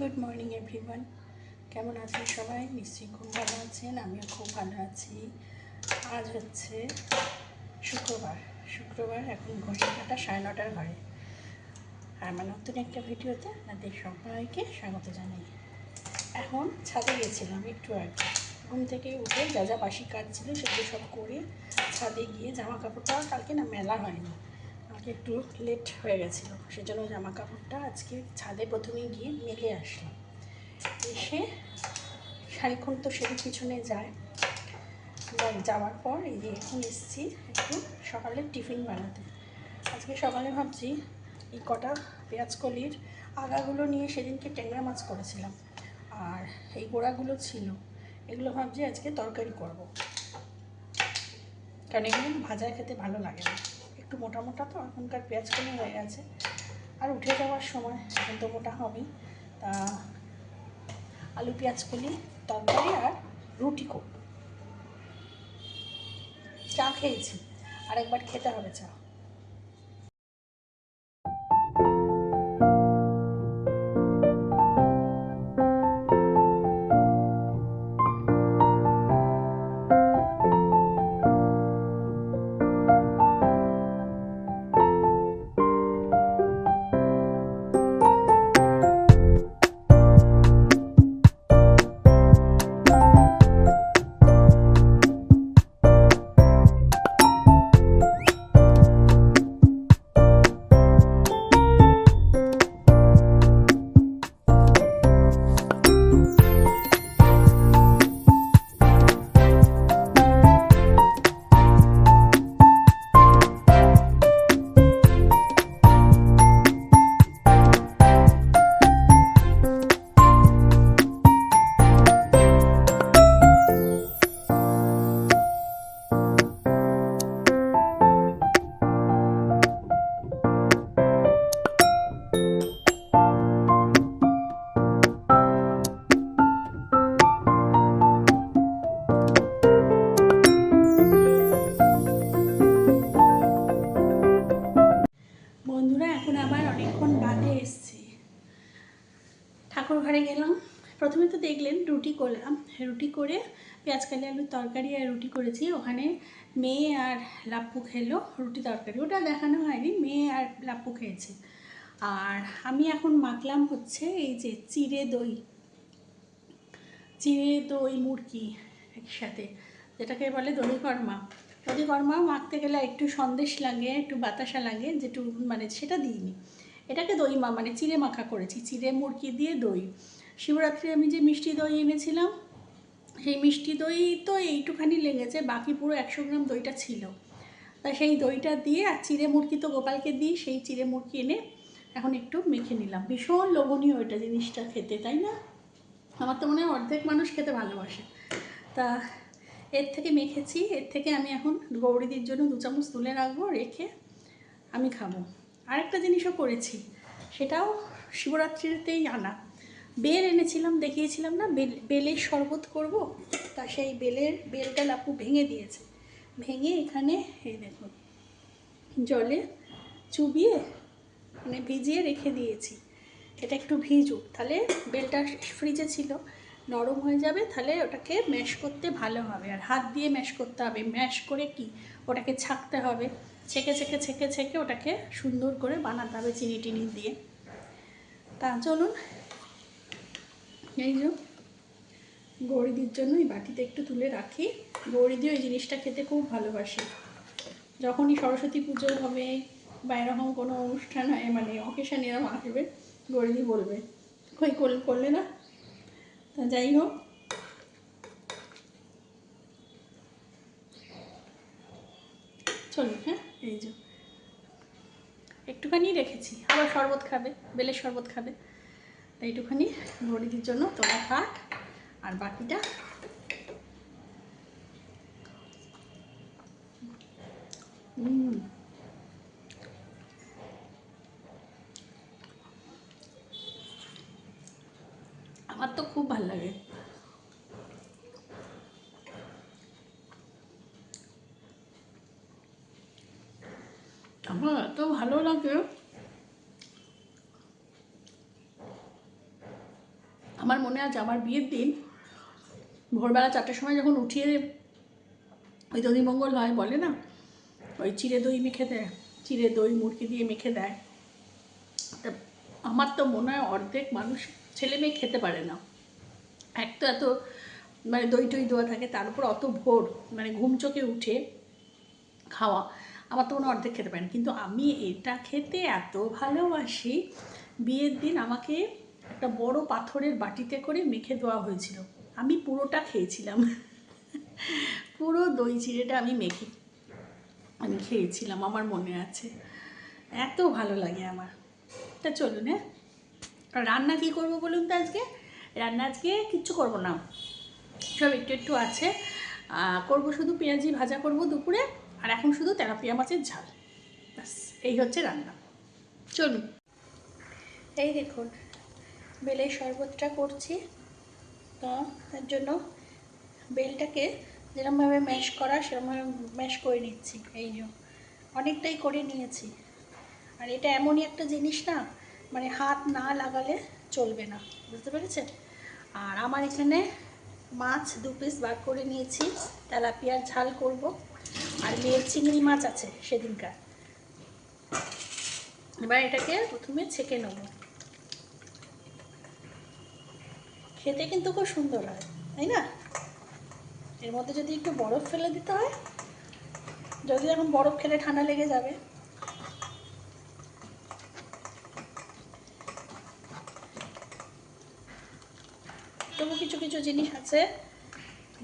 Good morning everyone কেমন আছেন সবাই? নিশ্চয়ই খুব ভালো আছেন, আমিও খুব ভালো আছি। আজ হচ্ছে শুক্রবার। শুক্রবার, এখন ঘষে কাটা সাড়ে নটার ঘরে আর আমার নতুন একটা ভিডিওতে আপনাদের সবাইকে স্বাগত জানাই। এখন ছাদে গেছিলাম একটু আগে। ঘুম থেকে উঠে যা যা বাসি কাজ ছিল সেগুলো সব করে ছাদে গিয়ে জামা কাপড়টা কালকে না মেলা হয়নি। একটু লেট হয়ে গেছিল। সেজন্য জামা কাপড়টা আজকে ছাদে প্রথমে গিয়ে মেলে আসলাম। এসে শাড়িক্ষণ তো সেদিক পিছনে যায়। যাওয়ার পর এই যে এখন এসেছি একটু সকালে টিফিন বানাতে। আজকে সকালে ভাবছি এই কটা পেঁয়াজ কলির আগাগুলো নিয়ে সেদিনকে ট্যাংরা মাছ করেছিলাম। আর এই গোড়াগুলো ছিল, এগুলো ভাবছি আজকে তরকারি করব। কারণ এগুলো ভাজা খেতে ভালো লাগে না। একটু মোটা মোটা তো, এখনকার পেঁয়াজ কমে হয়ে গেছে। আর উঠে যাওয়ার সময় এখন তো মোটা হবেই। তা আলু, পেঁয়াজ, কলি, তরকারি আর রুটি করব চা খেয়েছি। আরেকবার খেতে হবে চা। ঠাকুর ঘরে গেলাম। প্রথমে তো দেখলেন রুটি করলাম রুটি করে পেঁয়াজ কালি আলুর তরকারি আর রুটি করেছি। ওখানে মেয়ে আর লাপ্পু খেলো রুটি তরকারি। ওটা দেখানো হয়নি, মেয়ে আর লাপ্পু খেয়েছে। আর আমি এখন মাখলাম হচ্ছে এই যে চিড়ে দই চিড়ে দই মুরগি একসাথে, যেটাকে বলে দই কর্মা দই কর্মা মাখতে গেলে একটু সন্দেশ লাগে, একটু বাতাসা লাগে যেটু মানে সেটা দিইনি। এটাকে দই মা মানে চিড়ে মাখা করেছি, চিড়ে মুরগি দিয়ে দই। শিবরাত্রি আমি যে মিষ্টি দই এনেছিলাম, সেই মিষ্টি দই তো এইটুখানি লেগেছে, বাকি পুরো একশো গ্রাম দইটা ছিল। তা সেই দইটা দিয়ে আর চিড়ে মুরগি তো গোপালকে দিই, সেই চিড়ে মুরগি এনে এখন একটু মেখে নিলাম। ভীষণ লোভনীয় ওইটা জিনিসটা খেতে, তাই না? আমার তো মনে হয় অর্ধেক মানুষ খেতে ভালোবাসে। তা এর থেকে মেখেছি, এর থেকে আমি এখন গৌরীদির জন্য দু চামচ তুলে রাখব, রেখে আমি খাব। আরেকটা জিনিসও করেছি, সেটাও শিবরাত্রিতেই আনা। বেল এনেছিলাম, দেখিয়েছিলাম না, বেল বেলের শরবত করব, তা সেই বেলের, বেলটা লাপু ভেঙে দিয়েছে। ভেঙে এখানে, এই দেখুন জলে চুবিয়ে মানে ভিজিয়ে রেখে দিয়েছি। এটা একটু ভিজুক, তাহলে বেলটা ফ্রিজে ছিল, নরম হয়ে যাবে, তাহলে ওটাকে ম্যাশ করতে ভালো হবে। আর হাত দিয়ে ম্যাশ করতে হবে। ম্যাশ করে কি? ওটাকে ছাকতে হবে। ছেঁকে ছেঁকে ছেঁকে ছেঁকে ওটাকে সুন্দর করে বানাতে হবে চিনি টিনি দিয়ে। তা চলুন, এই যে গৌরীদির জন্য এই বাটিতে একটু তুলে রাখি। গৌরীদি ওই জিনিসটা খেতে খুব ভালোবাসে। যখনই সরস্বতী পুজো হবে বা এরকম কোনো অনুষ্ঠান হয় মানে অকেশান এরকম আসবে গৌরীদি বলবে, কই করলে না? তা যাই হোক চলুন হ্যাঁ এই যে একটুখানি রেখেছি। আবার শরবত খাবে বেলের শরবত খাবে। তাই একটুখানি গরিদির জন্য তোলা থাক আর বাকিটা হুম আমার তো খুব ভালো লাগে আমার এত ভালো লাগে আমার মনে আছে, আমার বিয়ের দিন ভোরবেলা চারটার সময় যখন উঠিয়ে ওই দধিমঙ্গল হয়, বলে না? ওই চিড়ে দই মেখে দেয়, চিড়ে দই মুরগি দিয়ে মেখে দেয়। তা আমার তো মনে হয় অর্ধেক মানুষ ছেলে মেয়ে খেতে পারে না। এক তো এত মানে দই টই দেওয়া থাকে, তার উপর অত ভোর মানে ঘুম চোখে উঠে খাওয়া। আমার তো হয় অর্ধেক খেতে পারে না কিন্তু আমি এটা খেতে এত ভালোবাসি, বিয়ের দিন আমাকে একটা বড় পাথরের বাটিতে করে মেখে দেওয়া হয়েছিল। আমি পুরোটা খেয়েছিলাম। পুরো দই চিড়েটা আমি মেখে, আমি খেয়েছিলাম, আমার মনে আছে। এত ভালো লাগে আমার। তা চলুন হ্যাঁ? রান্না কী করব বলুন তো আজকে? রান্না আজকে কিচ্ছু করব না। সব একটু একটু আছে। করব শুধু পেঁয়াজি ভাজা করব দুপুরে। আর এখন শুধু তেলাপিয়া মাছের ঝাল। ব্যাস, এই হচ্ছে রান্না। চলুন। এই দেখুন বেলের শরবতটা করছি। তো তার জন্য বেলটাকে যেরকমভাবে ম্যাশ করা সেরকমভাবে ম্যাশ করে নিচ্ছি। এই যে, অনেকটাই করে নিয়েছি। আর এটা এমনই একটা জিনিস না মানে হাত না লাগালে চলবে না। বুঝতে পেরেছেন? আর আমার এখানে মাছ দু পিস বার করে নিয়েছি। তেলাপিয়ার ঝাল করব। আর মেয়ের চিংড়ি মাছ আছে সেদিনকার। এবার এটাকে প্রথমে ছেঁকে নেব। খেতে কিন্তু খুব সুন্দর হয়, তাই না? এর মধ্যে যদি একটু বরফ ফেলে দিতে হয় যদি এখন বরফ খেলে ঠান্ডা লেগে যাবে। তবু কিছু কিছু জিনিস আছে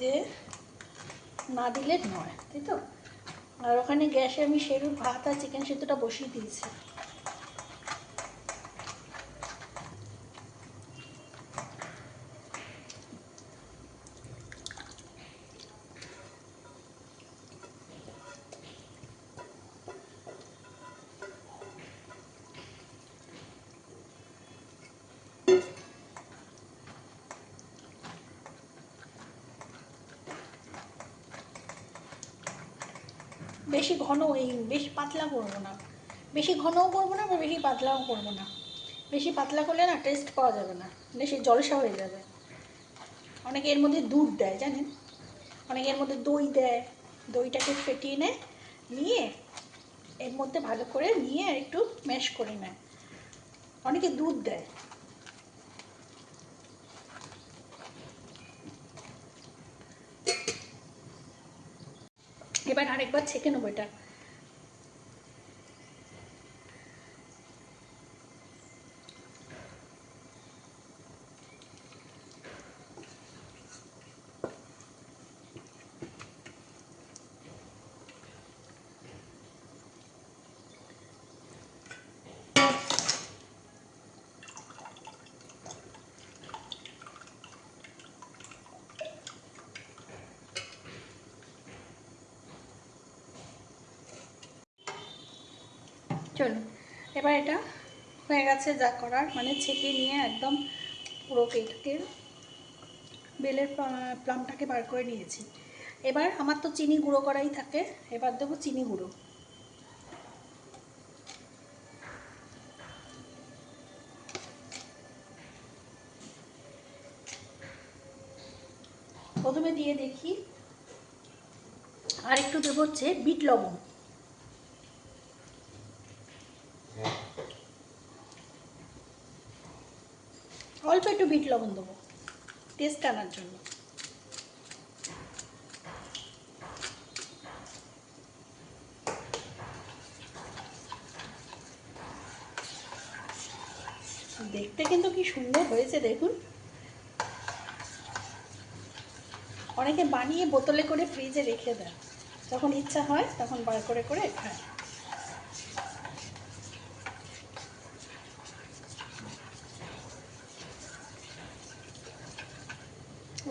যে না দিলে নয়, তাই তো? আর ওখানে গ্যাসে আমি সেরুর ভাত আর চিকেন সেদ্ধটা বসিয়ে দিয়েছি বেশি ঘন এই, বেশি পাতলা করব না। বেশি ঘনও করব না বা বেশি পাতলাও করব না। বেশি পাতলা করলে না টেস্ট পাওয়া যাবে না। বেশি জলসা হয়ে যাবে। অনেকে এর মধ্যে দুধ দেয়, জানেন? অনেকে এর মধ্যে দই দেয়। দইটাকে ফেটিয়ে নেয় নিয়ে এর মধ্যে ভালো করে নিয়ে একটু ম্যাশ করে নেয়। অনেকে দুধ দেয়। এবার আরেকবার ছেঁকে নেব এটা। চলুন এবার এটা হয়ে গেছে যা করার মানে ছেঁকে নিয়ে একদম পুরো কেকের বেলের প্লা- প্লামটাকে বার করে নিয়েছি। এবার আমার তো চিনি গুঁড়ো করাই থাকে, এবার দেবো চিনি গুঁড়ো। প্রথমে দিয়ে দেখি, আর একটু দেবো হচ্ছে বিট লবণ। অল্প একটু বিট লবণ দেবো টেস্ট আনার জন্য। দেখতে কিন্তু কি সুন্দর হয়েছে, দেখুন। অনেকে বানিয়ে বোতলে করে ফ্রিজে রেখে দেয়। যখন ইচ্ছা হয়, তখন বার করে করে খায়।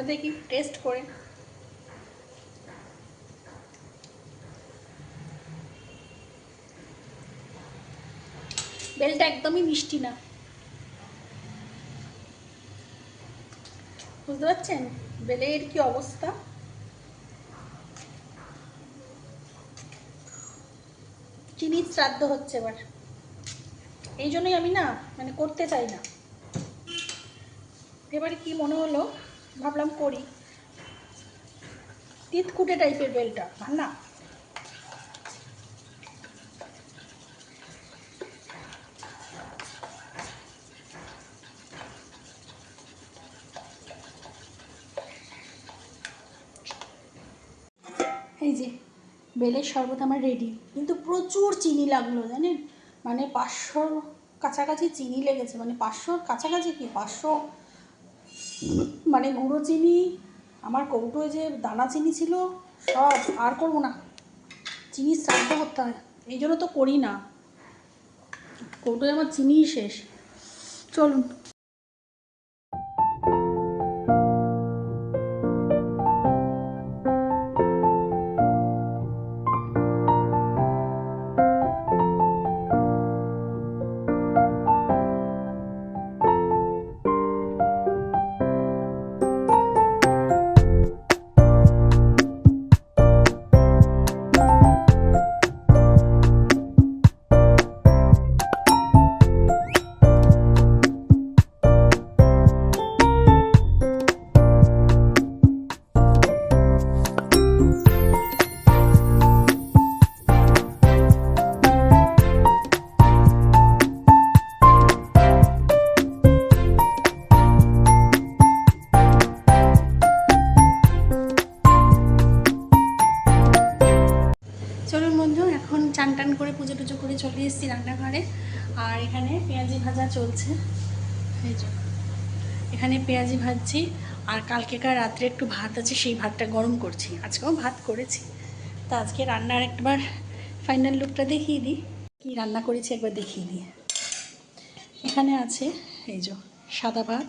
এবার দেখি টেস্ট করে? বেলটা একদমই মিষ্টি না। বুঝতে পারছেন? বেলের কি অবস্থা? চিনির শ্রাদ্ধ হচ্ছে এবার। এই জন্যই আমি না মানে করতে চাই না। এবারে কি মনে হলো? ভাবলাম করি। তিতকুটে টাইপের বেলটা না এই যে, বেলের শরবত আমার রেডি কিন্তু প্রচুর চিনি লাগল, জানেন? মানে পাঁচশোর কাছাকাছি চিনি লেগেছে। মানে পাঁচশোর কাছাকাছি কি? পাঁচশো মানে গুঁড়ো চিনি আমার কৌটোয় যে দানা চিনি ছিল, সব আর করব না। চিনি শ্রাদ্ধ করতে হয়, এই জন্য তো করি না। কৌটোয় আমার চিনিই শেষ। চলুন। চলছে। এই যে, এখানে পেঁয়াজি ভাজছি আর কালকেকার রাত্রে একটু ভাত আছে, সেই ভাতটা গরম করছি। আজকেও ভাত করেছি। তা আজকে রান্নার একবার ফাইনাল লুকটা দেখিয়ে দিই। কী রান্না করেছি একবার দেখিয়ে দিই। এখানে আছে, এই যে, সাদা ভাত।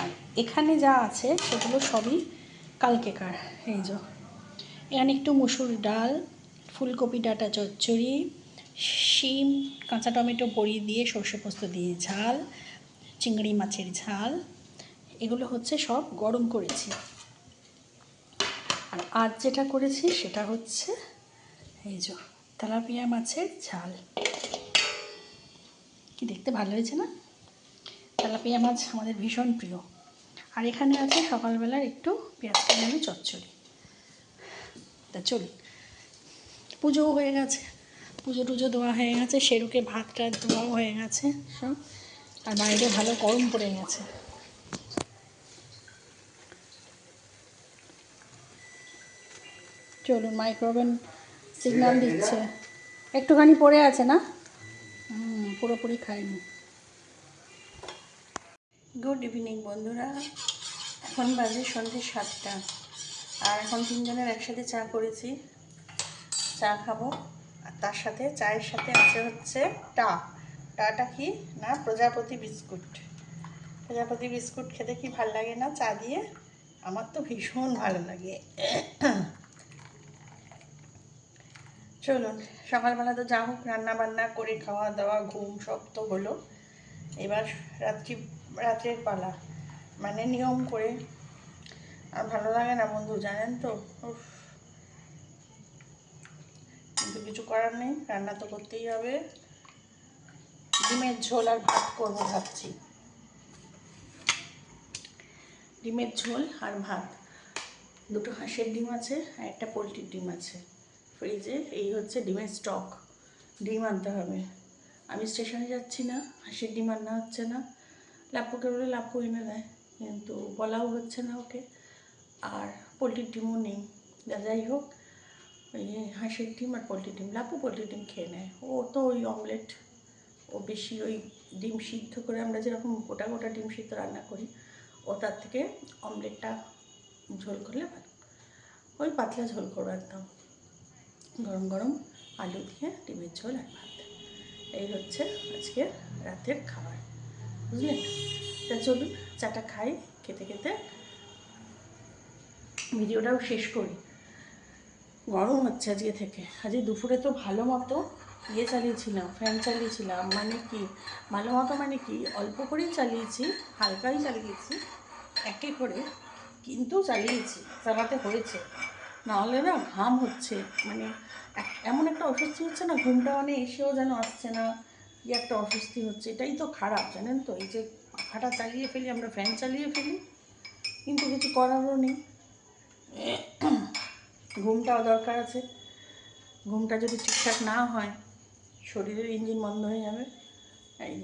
আর এখানে যা আছে, সেগুলো সবই কালকেকার। এই যে, এখানে একটু মুসুর ডাল, ফুলকপি ডাটা চচ্চড়ি শিম, কাঁচা টমেটো বড়ি দিয়ে সর্ষে পোস্ত দিয়ে ঝাল, চিংড়ি মাছের ঝাল, এগুলো হচ্ছে সব গরম করেছি। আর আজ যেটা করেছি সেটা হচ্ছে এই যে তেলাপিয়া মাছের ঝাল। কি দেখতে ভালো হয়েছে না? তেলাপিয়া মাছ আমাদের ভীষণ প্রিয়। আর এখানে আছে সকালবেলার একটু পেঁয়াজ কালানো চচ্চড়ি। তা চলি পুজোও হয়ে গেছে। পুজো টুজো দেওয়া হয়ে গেছে, সেরুকে ভাতটা দেওয়াও হয়ে গেছে সব। আর বাইরে ভালো গরম পড়ে গেছে। চলুন মাইক্রোওভেন সিগন্যাল দিচ্ছে। একটুখানি পড়ে আছে না? হুম, পুরোপুরি খাইনি। গুড ইভিনিং বন্ধুরা। এখন বাজে সন্ধ্যে সাতটা। আর এখন তিনজনের একসাথে চা করেছি। চা খাব। আর তার সাথে চায়ের সাথে আছে হচ্ছে টা। টাটা কি না প্রজাপতি বিস্কুট। প্রজাপতি বিস্কুট খেতে কি ভালো লাগে না চা দিয়ে? আমার তো ভীষণ ভালো লাগে। চলুন, সকালবেলা তো যা হোক রান্না বান্না করে খাওয়া দাওয়া ঘুম সব তো হলো। এবার রাত্রি, রাত্রের পালা। মানে নিয়ম করে। আর ভালো লাগে না বন্ধু, জানেন তো? উফ। কিন্তু কিছু করার নেই, রান্না তো করতেই হবে। ডিমের ঝোল আর ভাত করব ভাবছি। ডিমের ঝোল আর ভাত। দুটো হাঁসের ডিম আছে আর একটা পোলট্রির ডিম আছে। ফ্রিজে, এই হচ্ছে ডিমের স্টক। ডিম আনতে হবে। আমি স্টেশনে যাচ্ছি না, হাঁসের ডিম আনা হচ্ছে না। লাপ্পুকে বলে লাপ্পু এনে দেয়, কিন্তু বলাও হচ্ছে না ওকে। আর পোলট্রির ডিমও নেই। যা যাই হোক ওই হাঁসের ডিম আর পোলট্রি ডিম। লাপ্পু পোলট্রির ডিম খেয়ে নেয়। ও তো ওই অমলেট, ও বেশি ওই ডিম সিদ্ধ করে আমরা যেরকম গোটা গোটা ডিম সিদ্ধ রান্না করি, ও তার থেকে অমলেটটা ঝোল করলে ভালো। ওই পাতলা ঝোল করব একদম। গরম গরম আলু দিয়ে ডিমের ঝোল আর ভাত। এই হচ্ছে আজকে রাতের খাবার। বুঝলেন তা চলুন, চাটা খাই, খেতে খেতে ভিডিওটাও শেষ করি। গরম হচ্ছে আজকে থেকে। আজকে দুপুরে তো ভালো মতো ইয়ে চালিয়েছিলাম, ফ্যান চালিয়েছিলাম মানে কি? ভালো মতো মানে কি? অল্প করেই চালিয়েছি, হালকাই চালিয়েছি, একে করে, কিন্তু চালিয়েছি, চালাতে হয়েছে। নাহলে না ঘাম হচ্ছে মানে এমন একটা অস্বস্তি হচ্ছে না, ঘুমটা মানে এসেও যেন আসছে না যে একটা অস্বস্তি হচ্ছে, এটাই তো খারাপ, জানেন তো? এই যে পাখাটা চালিয়ে ফেলি, আমরা ফ্যান চালিয়ে ফেলি, কিন্তু কিছু করারও নেই। ঘুমটাও দরকার আছে। ঘুমটা যদি ঠিকঠাক না হয়, শরীরের ইঞ্জিন বন্ধ হয়ে যাবে। এই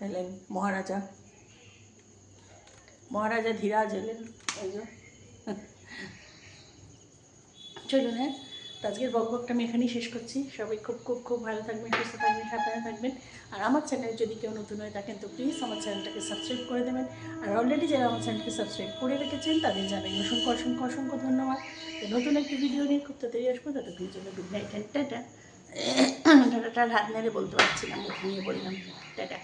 এলেন মহারাজা। মহারাজা ধীরাজ এলেন। এই যে। চলুন হ্যাঁ। তো আজকের বকবকটা আমি এখানেই শেষ করছি। সবাই খুব খুব খুব ভালো থাকবেন, সুস্থ থাকবেন সাবধানে থাকবেন। আর আমার চ্যানেলে যদি কেউ নতুন হয়ে থাকেন, তো প্লিজ আমার চ্যানেলটাকে সাবস্ক্রাইব করে দেবেন। আর অলরেডি যারা আমার চ্যানেলকে সাবস্ক্রাইব করে রেখেছেন, তাদের জানাই অসংখ্য অসংখ্য অসংখ্য ধন্যবাদ। তো নতুন একটি ভিডিও নিয়ে খুব তাড়াতাড়ি আসব। ততক্ষণের জন্য গুড নাইট টাটা টাটা হাত নেড়ে বলতে পারছি না, মুখ নিয়ে বললাম। টাটা